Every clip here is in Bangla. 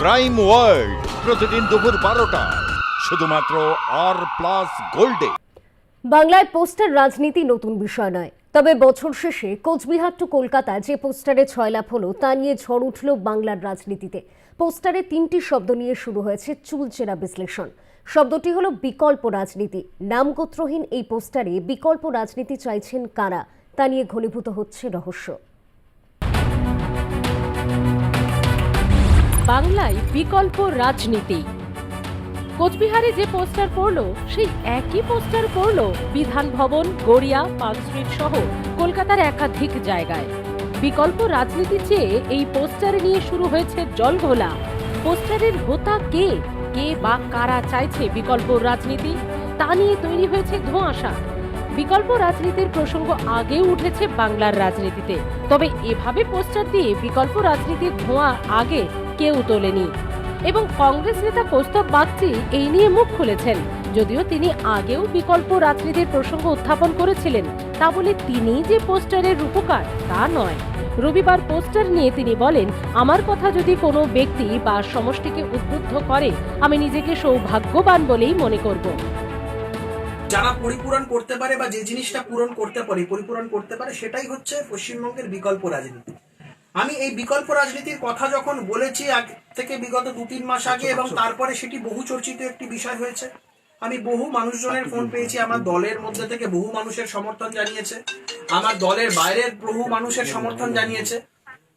ক্রাইম ওয়ার্ল্ড প্রতিদিন দুপুর বারোটা। শুধুমাত্র আর প্লাস গোল্ডে বাংলায় পোস্টার রাজনীতি নতুন বিষয় নয়। তবে বছর শেষে কোচবিহার টু কলকাতা যে পোস্টারে ছয়লাভ হলো, তা নিয়ে ঝড় উঠল বাংলার রাজনীতিতে। পোস্টারে তিনটি শব্দ নিয়ে শুরু হয়েছে চুলচেরা বিশ্লেষণ। শব্দটি হলো বিকল্প রাজনীতি। নামগোত্রহীন এই পোস্টারে বিকল্প রাজনীতি চাইছেন কারা? তা নিয়ে ঘনীভূত হচ্ছে রহস্য। বাংলায় বিকল্প রাজনীতি। কোচবিহারে যে পোস্টার পড়ল, সেই একই পোস্টার পড়ল বিধান ভবন, গড়িয়া, পার্ক স্ট্রিট সহ কলকাতার একাধিক জায়গায়। বিকল্প রাজনীতি চেয়ে এই পোস্টার নিয়ে শুরু হয়েছে জলঘোলা। পোস্টারের হোতা কে? কে বা কারা চাইছে বিকল্প রাজনীতি? তা নিয়ে তৈরি হয়েছে ধোঁয়াশা। বিকল্প রাজনীতির প্রসঙ্গ আগেও উঠেছে বাংলার রাজনীতিতে। তবে এভাবে পোস্টার দিয়ে বিকল্প রাজনীতির ধোঁয়া আগে কেউ তোলেনি। এবং কংগ্রেস নেতা কৌস্তব বাগচি এই নিয়ে মুখ খুলেছেন। যদিও তিনি আগেও বিকল্প রাজনীতির প্রসঙ্গ উত্থাপন করেছিলেন। তা বলে তিনি যে পোস্টারের রূপকার, তা নয়। রবিবার পোস্টার নিয়ে তিনি বলেন, আমার কথা যদি কোনো ব্যক্তি বা সমষ্টিকে উদ্বুদ্ধ করে, আমি নিজেকে সৌভাগ্যবান বলেই মনে করব। যারা পরিপূরণ করতে পারে বা যে জিনিসটা পূরণ করতে পারে, পরিপূরণ করতে পারে, সেটাই হচ্ছে পশ্চিমবঙ্গের বিকল্প রাজনীতি। আমি এই বিকল্প রাজনীতির কথা যখন বলেছি আগ থেকে বিগত দু তিন মাস আগে এবং তারপরে সেটি বহু চর্চিত একটি বিষয় হয়েছে। আমি বহু মানুষজনের ফোন পেয়েছি আমার দলের মধ্যে থেকে বহু মানুষের সমর্থন জানিয়েছে আমার দলের বাইরের বহু মানুষের সমর্থন জানিয়েছে।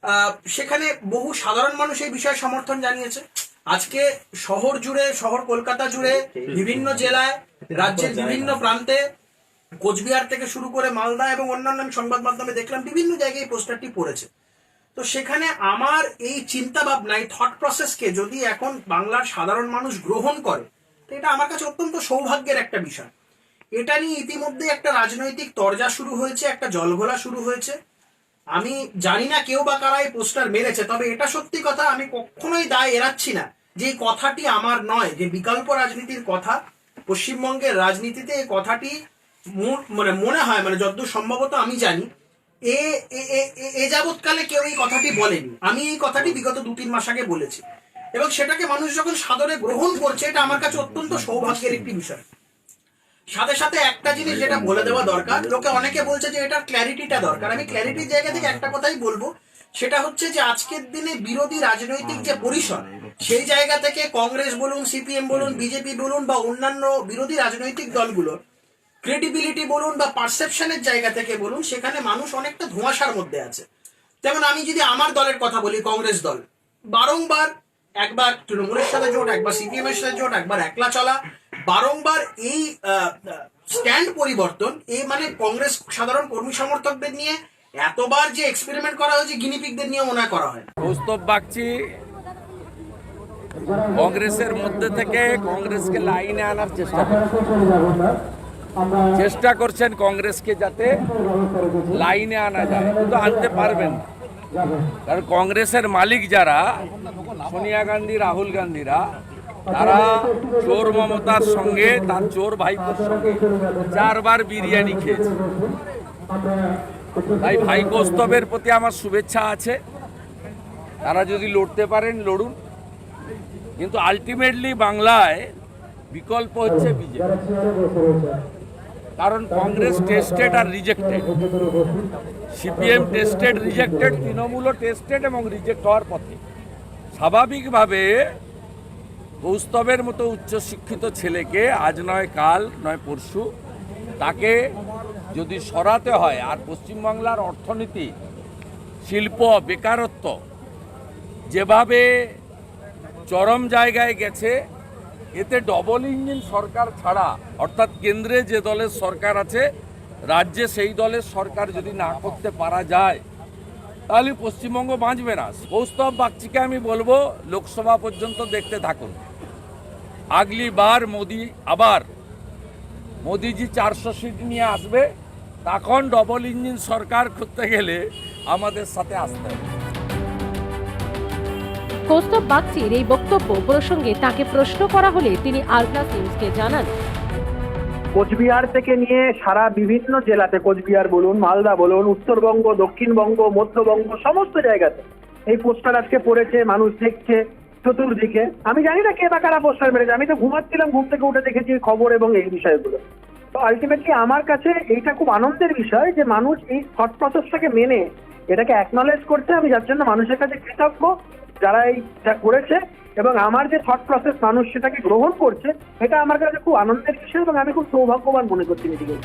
আহ, সেখানে বহু সাধারণ মানুষ এই বিষয়ে সমর্থন জানিয়েছে। আজকে শহর জুড়ে শহর কলকাতা জুড়ে বিভিন্ন জেলায় রাজ্যের বিভিন্ন প্রান্তে কোচবিহার থেকে শুরু করে মালদা এবং অন্যান্য আমি সংবাদ মাধ্যমে দেখলাম বিভিন্ন জায়গায় এই পোস্টারটি পড়েছে। তো সেখানে আমার এই চিন্তা ভাবনা এই থট প্রসেসকে যদি এখন বাংলার সাধারণ মানুষ গ্রহণ করে, তো এটা আমার কাছে অত্যন্ত সৌভাগ্যের একটা বিষয়। এটা নিয়ে ইতিমধ্যে একটা রাজনৈতিক তরজা শুরু হয়েছে, একটা জলঘোলা শুরু হয়েছে। আমি জানি না কেউ বা কারা এই পোস্টার মেরেছে, তবে এটা সত্যি কথা, আমি কখনোই দায় এড়াচ্ছি না যে এই কথাটি আমার নয়, যে বিকল্প রাজনীতির কথা। পশ্চিমবঙ্গের রাজনীতিতে এই কথাটি মানে মনে হয় মানে যতদূর সম্ভবত আমি জানি এ যাবৎকালে কেউ এই কথাটি বলেনি। আমি এই কথাটি বিগত দু তিন মাস আগে বলেছি। এবং সেটাকে মানুষ যখন সাদরে গ্রহণ করছে, এটা আমার কাছে অত্যন্ত সৌভাগ্যের একটি বিষয়। সাথে সাথে একটা জিনিস যেটা বলে দেওয়া দরকার, লোকে অনেকে বলছে যে এটার ক্ল্যারিটিটা দরকার। আমি ক্ল্যারিটির জায়গা থেকে একটা কথাই বলব, সেটা হচ্ছে যে আজকের দিনে বিরোধী রাজনৈতিক যে পরিসর সেই জায়গা থেকে কংগ্রেস বলুন, সিপিএম বলুন, বিজেপি বলুন বা অন্যান্য বিরোধী রাজনৈতিক দলগুলো ক্রেডিবিলিটি বলুন বা পারসেপশনের জায়গা থেকে বলুন, সেখানে মানুষ অনেকটা ধোঁয়াশার মধ্যে আছে যেমন আমি যদি আমার দলের কথা বলি, কংগ্রেস দল, বারংবার একবার তৃণমূলের সাথে জোট, একবার সিপিএম এর সাথে জোট, একবার একলা চলা, বারংবার এই স্ট্যান্ড পরিবর্তন এই মানে কংগ্রেস সাধারণ কর্মী সমর্থকদের নিয়ে এতবার যে এক্সপেরিমেন্ট করা হয়েছে গিনিপিকদের নিয়ে মনে করা হয়। কৌস্তব বাগচি কংগ্রেসের মধ্যে থেকে কংগ্রেসকে লাইনে আনার চেষ্টা করছেন চেষ্টা করছেন কংগ্রেসকে যাতে লাইনে আনা যায়। কিন্তু আনতে পারবেন। কারণ কংগ্রেসের মালিক যারা, সোনিয়া গান্ধী, রাহুল গান্ধীরা, তারা চোর মমতার সঙ্গে তার চোর ভাইপোর সঙ্গে চারবার বিরিয়ানি খেয়েছে। তাই ভাই কৌস্তবের প্রতি আমার শুভেচ্ছা আছে। তারা যদি লড়তে পারেন, লড়ুন। কিন্তু আলটিমেটলি বাংলায় বিকল্প হচ্ছে বিজেপি। কারণ কংগ্রেস টেস্টেড আর রিজেক্টেড সিপিএম টেস্টেড রিজেক্টেড তৃণমূলও টেস্টেড এবং রিজেক্ট হওয়ার পথে। স্বাভাবিকভাবে কৌস্তবের মতো উচ্চশিক্ষিত ছেলেকে আজ নয় কাল নয় পরশু তাকে যদি সরাতে হয়, আর পশ্চিমবাংলার অর্থনীতি, শিল্প, বেকারত্ব যেভাবে চরম জায়গায় গেছে এতে ডবল ইঞ্জিন সরকার ছাড়া, অর্থাৎ কেন্দ্রে যে দলের সরকার আছে, রাজ্যে সেই দলের সরকার যদি না করতে পারা যায়, তাহলে পশ্চিমবঙ্গ বাঁচবে না। কৌস্তব বাগচিকে আমি বলব, লোকসভা পর্যন্ত দেখতে থাকুন। আগলি বার মোদি, আবার মোদিজি চারশো সিট নিয়ে আসবে, তখন ডবল ইঞ্জিন সরকার করতে গেলে আমাদের সাথে আসতে হবে। কৌস্তব বাগচির এই বক্তব্য প্রসঙ্গে তাকে প্রশ্ন করা হলে তিনি আলট্রাস নিউজকে জানান। কোচবিহার থেকে নিয়ে সারা বিভিন্ন জেলাতে কোচবিহার বলুন, মালদা বলুন, উত্তরবঙ্গ, দক্ষিণবঙ্গ, মধ্যবঙ্গ, সমস্ত জায়গাতে এই পোস্টার আজকে পড়েছে, মানুষ দেখছে চতুর্দিকে। আমি জানি না কে বা কারা পোস্টার মেরেছে, আমি তো ঘুমাচ্ছিলাম, ঘুম থেকে উঠে দেখেছি খবর এবং এই বিষয়গুলো। তো আলটিমেটলি আমার কাছে এইটা খুব আনন্দের বিষয় যে মানুষ এই থট প্রসেসটাকে মেনে এটাকে অ্যাকনলেজ করছে আমি যার জন্য মানুষের কাছে কৃতজ্ঞ। যারা এইটা করেছে এবং আমার যে থট প্রসেস মানুষ সেটাকে গ্রহণ করছে, এটা আমার কাছে খুব আনন্দের বিষয় এবং আমি খুব সৌভাগ্যবান মনে করছি নিজেকে।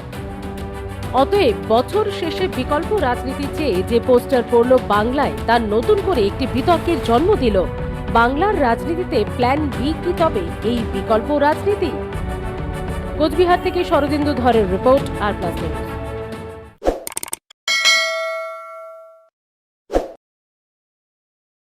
অতএব বছর শেষে বিকল্প রাজনীতি চেয়ে যে পোস্টার পড়ল বাংলায় তার নতুন করে একটি বিতর্কের জন্ম দিল। বাংলার রাজনীতিতে প্ল্যান বি কি তবে এই বিকল্প রাজনীতি? কোচবিহার থেকে শরদিন্দু ধরের রিপোর্ট আর প্লাস